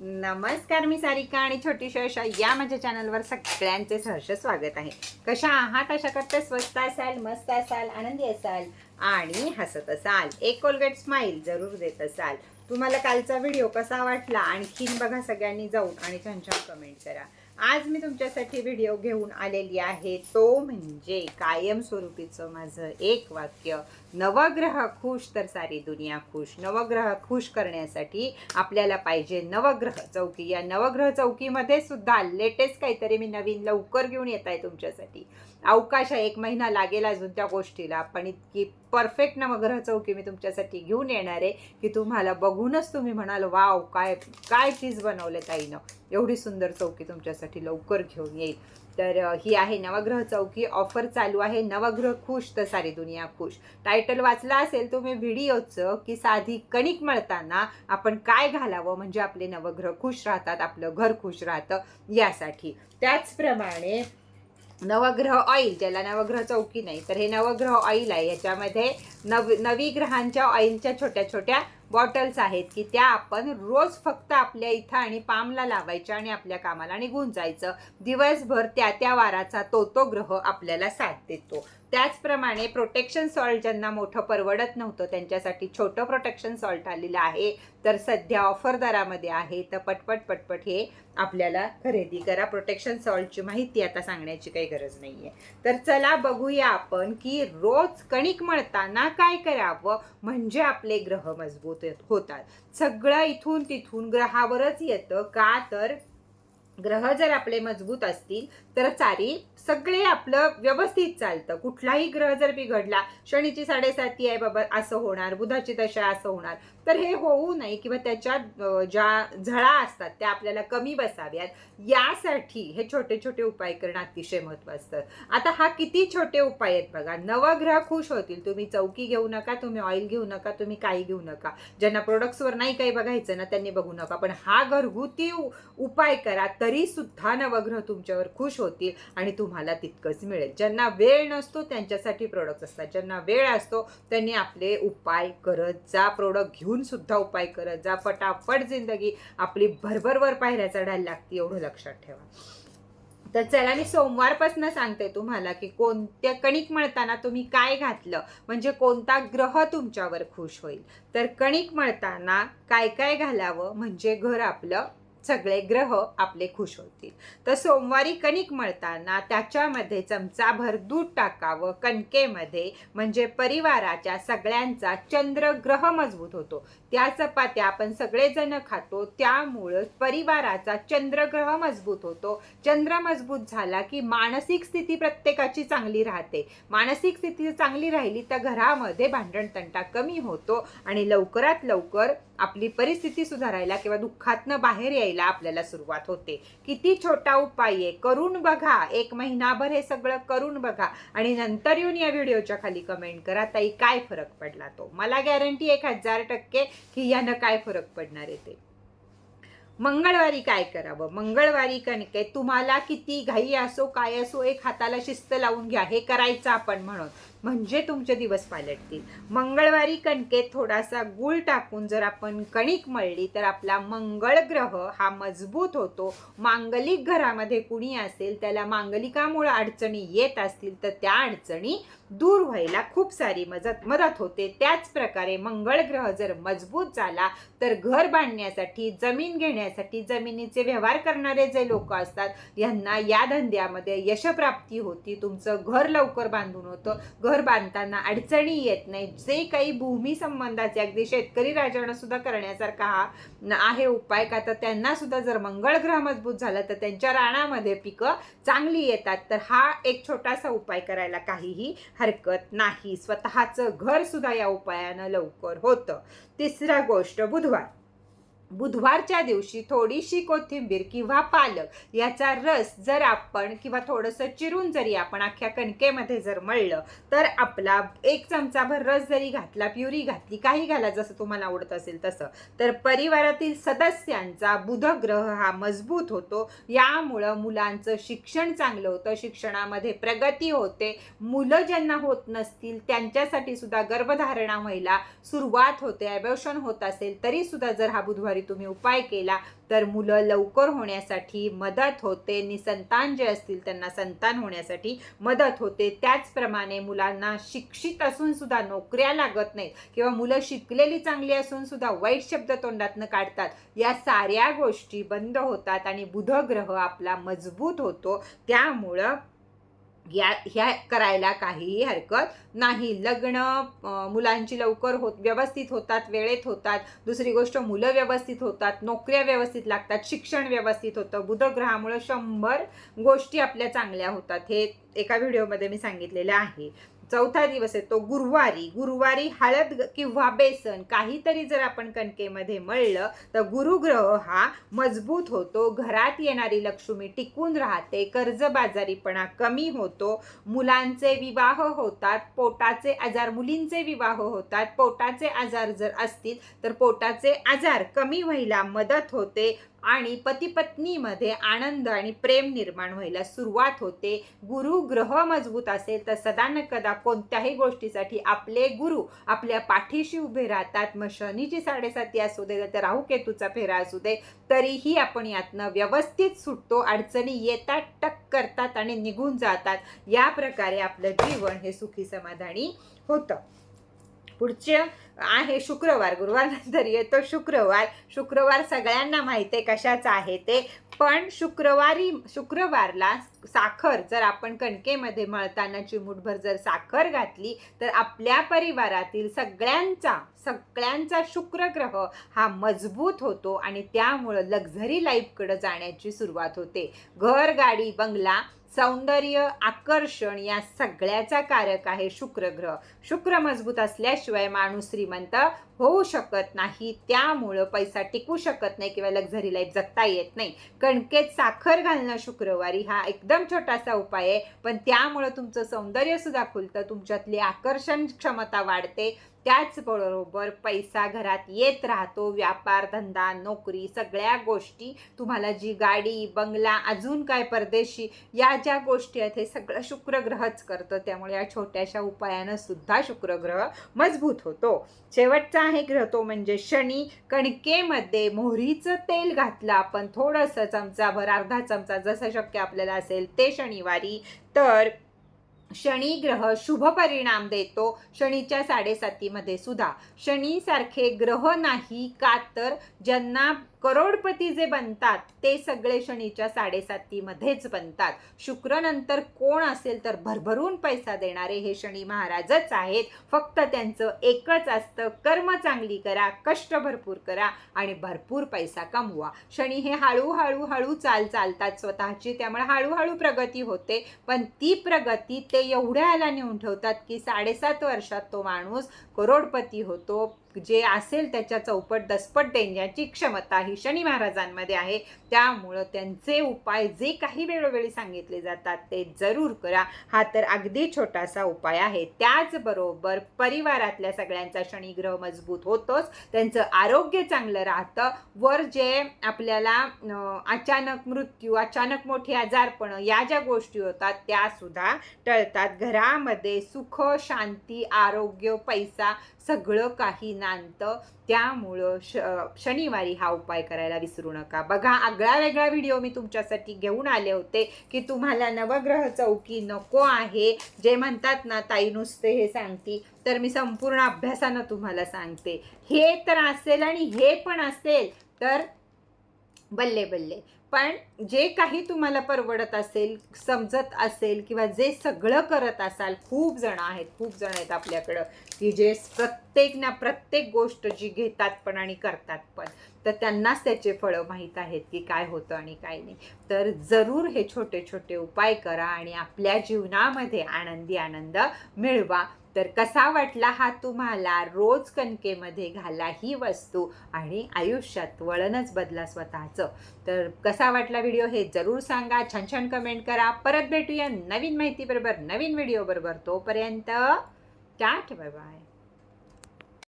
नमस्कार मी सारिका आणि छोटीशी अशा या माझ्या चॅनलवर सगळ्यांचे सहर्ष स्वागत आहे. कशा आहात? अशा करते स्वस्त असाल मस्त असाल आनंदी असाल आणि हसत असाल. एक कोलगेट स्माईल जरूर देत असाल. तुम्हाला कालचा व्हिडिओ कसा वाटला? आणखीन बघा सगळ्यांनी जाऊन आणि छान छान कमेंट करा. आज मी तुमच्यासाठी व्हिडिओ घेऊन आलेली आहे. तो म्हणजे कायमस्वरूपीचं माझं एक वाक्य. नवग्रह खुश तर सारी दुनिया खुश. नवग्रह खुश करण्यासाठी आपल्याला पाहिजे नवग्रह चौकी. या नवग्रह चौकीमध्ये सुद्धा लेटेस्ट काहीतरी मी नवीन लवकर घेऊन येत आहे तुमच्यासाठी. अवकाश आहे एक महिना लागेल अजून त्या गोष्टीला. पण इतकी परफेक्ट नवग्रह चौकी मी तुमच्यासाठी घेऊन येणार आहे की तुम्हाला बघूनच तुम्ही म्हणाल वाव काय काय चीज बनवले ताईनं. एवढी सुंदर चौकी तुमच्यासाठी लवकर घेऊन येईल. तर ही आहे नवग्रह चौकी ऑफर चालू आहे. नवग्रह खुश तर सारी दुनिया खुश. टायटल वाचला असेल तुम्ही व्हिडिओचं की साधी कणिक मळताना आपण काय घालावं? म्हणजे आपले नवग्रह खुश राहतात आपलं घर खुश राहतं यासाठी. त्याचप्रमाणे नवग्रह ऑइल ज्याला नवग्रह चौकी नाही तर हे नवग्रह ऑइल आहे. याच्यामध्ये नव नवी ग्रहांच्या ऑइलच्या छोट्या छोट्या बॉटल्स आहेत की त्या आपण रोज फक्त आपल्या इथं आणि पामला लावायच्या आणि आपल्या कामाला निघून जायचं. दिवसभर त्या त्या वाराचा तो तो ग्रह आपल्याला साथ देतो. त्याचप्रमाणे प्रोटेक्शन सॉल्ट ज्यांना मोठं परवडत नव्हतं त्यांच्यासाठी छोटं प्रोटेक्शन सॉल्ट आलेलं आहे. तर सध्या ऑफर दरामध्ये आहे तर पटपट पटपट हे आपल्याला खरेदी करा. प्रोटेक्शन सॉल्टची माहिती आता सांगण्याची काही गरज नाही आहे तर चला बघूया आपण की रोज कणिक मळताना काय करावं म्हणजे आपले ग्रह मजबूत होतात. सगळं इथून तिथून ग्रहावरच येतं का तर ग्रह जर आपले मजबूत असतील तर चारी सगळे आपलं व्यवस्थित चालतं. कुठलाही ग्रह जर बिघडला शनीची साडेसाती आहे बाबा असं होणार बुधाची दशा असं होणार. तर हे होऊ नये किंवा त्याच्या ज्या झळा असतात त्या आपल्याला कमी बसाव्यात. यासाठी हे छोटे छोटे उपाय करणं अतिशय महत्त्वाचं. आता हा किती छोटे उपाय आहेत बघा. नवग्रह खुश होतील. तुम्ही चौकी घेऊ नका तुम्ही ऑइल घेऊ नका तुम्ही काही घेऊ नका. ज्यांना प्रोडक्ट्सवर नाही काही बघायचं ना त्यांनी बघू नका. पण हा घरगुती उपाय करा. तरी सुद्धा नवग्रह तुमच्यावर खुश होतील आणि तुम्हाला तितकंच मिळेल. ज्यांना वेळ नसतो त्यांच्यासाठी प्रोडक्ट असतात. ज्यांना वेळ असतो त्यांनी आपले उपाय करत जा. प्रोडक्ट घेऊन सुद्धा उपाय करत जा. फटाफट जिंदगी आपली भरभरवर पायऱ्या चढायला लागते एवढं लक्षात ठेवा. तर चला मी सोमवारपासून सांगते तुम्हाला की कोणत्या कणिक मळताना तुम्ही काय घातलं? म्हणजे कोणता ग्रह तुमच्यावर खुश होईल? तर कणिक मळताना काय काय घालावं? म्हणजे घर आपलं सगळे ग्रह आपले खुश होतील. तर सोमवारी कणिक मळताना त्याच्यामध्ये चमचाभर दूध टाकावं. कणकेमध्ये म्हणजे परिवाराच्या सगळ्यांचा चंद्र ग्रह मजबूत होतो. त्या चपात्या आपण सगळेजण खातो. त्यामुळं परिवाराचा चंद्रग्रह मजबूत होतो. चंद्र मजबूत झाला की मानसिक स्थिती प्रत्येकाची चांगली राहते. मानसिक स्थिती चांगली राहिली तर घरामध्ये भांडणतंटा कमी होतो आणि लवकरात लवकर आपली परिस्थिती सुधारायला किंवा दुःखातनं बाहेर यायला आपल्याला सुरुवात होते. किती छोटा उपाय आहे करून बघा. एक महिनाभर हे सगळं करून बघा. आणि नंतर येऊन या व्हिडिओच्या खाली कमेंट करा. ताई काय फरक पडला तो? मला गॅरंटी एक हजार टक्के की यानं काय फरक पडणार आहे ते? मंगळवारी काय करावं? मंगळवारी कणके तुम्हाला किती घाई असो काय असो एक हाताला शिस्त लावून घ्या. हे करायचं आपण म्हणून. म्हणजे तुमचे दिवस पालटतील. मंगळवारी कणकेत थोडासा गुळ टाकून जर आपण कणिक मळली तर आपला मंगळ ग्रह हा मजबूत होतो. मांगलिक घरामध्ये कुणी असेल त्याला मांगलिकामुळे अडचणी येत असतील तर त्या अडचणी दूर व्हायला खूप सारी मदत मदत होते. त्याच प्रकारे मंगळ ग्रह जर मजबूत झाला तर घर बांधण्यासाठी जमीन घेण्यासाठी जमिनीचे व्यवहार करणारे जे लोक असतात यांना या धंद्यामध्ये यशप्राप्ती होती. तुमचं घर लवकर बांधून होतं. घर बांधताना अडचणी येत नाही जे काही भूमी संबंधाचे अगदी शेतकरी राजांना सुद्धा करण्यासारखा हा आहे उपाय. का तर त्यांना सुद्धा जर मंगळ ग्रह मजबूत झाला तर त्यांच्या रानामध्ये पिकं चांगली येतात. तर हा एक छोटासा उपाय करायला काहीही हरकत नाही. स्वतःचं घर सुद्धा या उपायानं लवकर होतं. तिसरा गोष्ट बुधवार. बुधवारच्या दिवशी थोडीशी कोथिंबीर किंवा पालक याचा रस जर आपण किंवा थोडंसं चिरून जरी आपण अख्ख्या कणकेमध्ये जर मळलं तर आपला एक चमचाभर रस जरी घातला प्युरी घातली काही घाला जसं तुम्हाला आवडत असेल तसं तर परिवारातील सदस्यांचा बुधग्रह हा मजबूत होतो. यामुळं मुलांचं शिक्षण चांगलं होतं शिक्षणामध्ये प्रगती होते. मुलं ज्यांना होत नसतील त्यांच्यासाठी सुद्धा गर्भधारणा व्हायला सुरुवात होते ॲबॉर्शन होत असेल तरी सुद्धा जर हा बुधवारी तुम्ही उपाय केला तर मुलं लवकर होण्यासाठी मदत होते. निसंतान जे असतील त्यांना संतान होण्यासाठी मदत होते. त्याचप्रमाणे मुलांना शिक्षित असून सुद्धा नोकऱ्या लागत नाहीत किंवा मुलं शिकलेली चांगली असून सुद्धा वाईट शब्द तोंडातनं काढतात या साऱ्या गोष्टी बंद होतात आणि बुध ग्रह आपला मजबूत होतो. त्यामुळं या ह्या करायला काहीही हरकत नाही. लग्न मुलांची लवकर होत व्यवस्थित होतात वेळेत होतात. दुसरी गोष्ट मुलं व्यवस्थित होतात नोकऱ्या व्यवस्थित लागतात शिक्षण व्यवस्थित होतं. बुधग्रहामुळं शंभर गोष्टी आपल्या चांगल्या होतात. हे एका व्हिडिओमध्ये मी सांगितलेलं आहे. चौथा दिवस आहे तो गुरुवारी. गुरुवारी हळद किंवा बेसन काहीतरी जर आपण कणकेमध्ये मळलं तर गुरुग्रह हा मजबूत होतो घरात येणारी लक्ष्मी टिकून राहते कर्जबाजारीपणा कमी होतो मुलांचे विवाह होतात पोटाचे आजार मुलींचे विवाह होतात पोटाचे आजार जर असतील तर पोटाचे आजार कमी व्हायला मदत होते आणि पतीपत्नीमध्ये आनंद आणि प्रेम निर्माण व्हायला सुरुवात होते. गुरु ग्रह मजबूत असेल तर सदानकदा न कदा कोणत्याही गोष्टीसाठी आपले गुरु आपल्या पाठीशी उभे राहतात. मग शनीची साडेसाती असू दे तर राहू केतूचा फेरा असू दे तरीही आपण यातनं व्यवस्थित सुटतो. अडचणी येतात टक करतात आणि निघून जातात. या प्रकारे आपलं जीवन हे सुखी समाधानी होतं. पुढचे आहे शुक्रवार गुरुवारनंतर येतो शुक्रवार. शुक्रवार सगळ्यांना माहिती आहे कशाचा आहे ते. पण शुक्रवारी शुक्रवारला साखर जर आपण कणकेमध्ये मळताना चिमूटभर जर साखर घातली तर आपल्या परिवारातील सगळ्यांचा सगळ्यांचा शुक्र ग्रह हा मजबूत होतो आणि त्यामुळं लक्झरी लाईफकडं जाण्याची सुरुवात होते. घर गाडी बंगला सौंदर्य आकर्षण या सगळ्याचा कारक आहे शुक्रग्रह शुक्र मजबूत असल्याशिवाय माणूस श्रीमंत होऊ शकत नाही. त्यामुळं पैसा टिकू शकत नाही किंवा लक्झरी लाईफ जगता येत नाही. कणकेत साखर घालणं शुक्रवारी हा एकदम छोटासा उपाय आहे. पण त्यामुळं तुमचं सौंदर्यसुद्धा खुलतं. तुमच्यातली आकर्षण क्षमता वाढते. त्याचबरोबर पैसा घरात येत राहतो व्यापार धंदा नोकरी सगळ्या गोष्टी. तुम्हाला जी गाडी बंगला अजून काय परदेशी या ज्या गोष्टी आहेत हे सगळं शुक्रग्रहच करतं. त्यामुळे या छोट्याशा उपायानं सुद्धा शुक्रग्रह मजबूत होतो. शेवटचा आहे ग्रह तो म्हणजे शनी. कणकेमध्ये मोहरीचं तेल घातलं आपण थोडंसं चमचाभर अर्धा चमचा जसं शक्य आपल्याला असेल ते शनिवारी. तर शनी ग्रह शुभ परिणाम देतो. शनीच्या साडेसातीमध्ये सुद्धा. शनीसारखे ग्रह नाही का तर ज्यांना करोडपती जे बनतात ते सगळे शनीच्या साडेसातीमध्येच बनतात. शुक्रनंतर कोण असेल तर भरभरून पैसा देणारे हे शनी महाराजच आहेत. फक्त त्यांचं एकच असतं कर्म चांगली करा कष्ट भरपूर करा आणि भरपूर पैसा कमवा. शनी हे हळूहळू हळू चाल चालतात स्वतःची त्यामुळे हळूहळू प्रगती होते. पण ती प्रगती ते एवढ्या याला नेऊन ठेवतात की साडेसात वर्षात तो माणूस करोडपती होतो जे असेल त्याच्या चौपट दसपट देण्याची क्षमता ही शनी महाराजांमध्ये आहे. त्यामुळं त्यांचे उपाय जे काही वेळोवेळी सांगितले जातात ते जरूर करा. हा तर अगदी छोटासा उपाय आहे. त्याचबरोबर परिवारातल्या सगळ्यांचा शनिग्रह मजबूत होतोच. त्यांचं आरोग्य चांगलं राहतं. वर जे आपल्याला अचानक मृत्यू अचानक मोठे आजारपणं या ज्या गोष्टी होतात त्यासुद्धा टळतात. घरामध्ये सुख शांती आरोग्य पैसा सगळं काही नांदतं त्यामुळं श शनिवारी हा उपाय करायला विसरू नका. बघा आगळा वेगळा व्हिडिओ मी तुमच्यासाठी घेऊन आले होते की तुम्हाला नवग्रह चौकी नको आहे. जे म्हणतात ना ताई नुसते हे सांगती तर मी संपूर्ण अभ्यासानं तुम्हाला सांगते. हे तर असेल आणि हे पण असेल तर बल्ले बल्ले. पण जे काही तुम्हाला परवडत असेल समजत असेल किंवा जे सगळं करत असाल खूप जण आहेत खूप जण आहेत आपल्याकडं की जे प्रत्येक ना प्रत्येक गोष्ट जी घेतात पण आणि करतात पण तर त्यांनाच त्याचे फळं माहीत आहेत की काय होतं आणि काय नाही. तर जरूर हे छोटे छोटे उपाय करा आणि आपल्या जीवनामध्ये आनंदी आनंद मिळवा. तर कसा वाटला हा तुम्हाला रोज कणकेमध्ये घाला ही वस्तू आणि आयुष्यात वळणच बदला स्वतःचं? तर कसा वाटला व्हिडिओ हे जरूर सांगा. छान छान कमेंट करा. परत भेटूया नवीन माहिती बरोबर नवीन व्हिडिओ बरोबर. तोपर्यंत टाट बाय बाय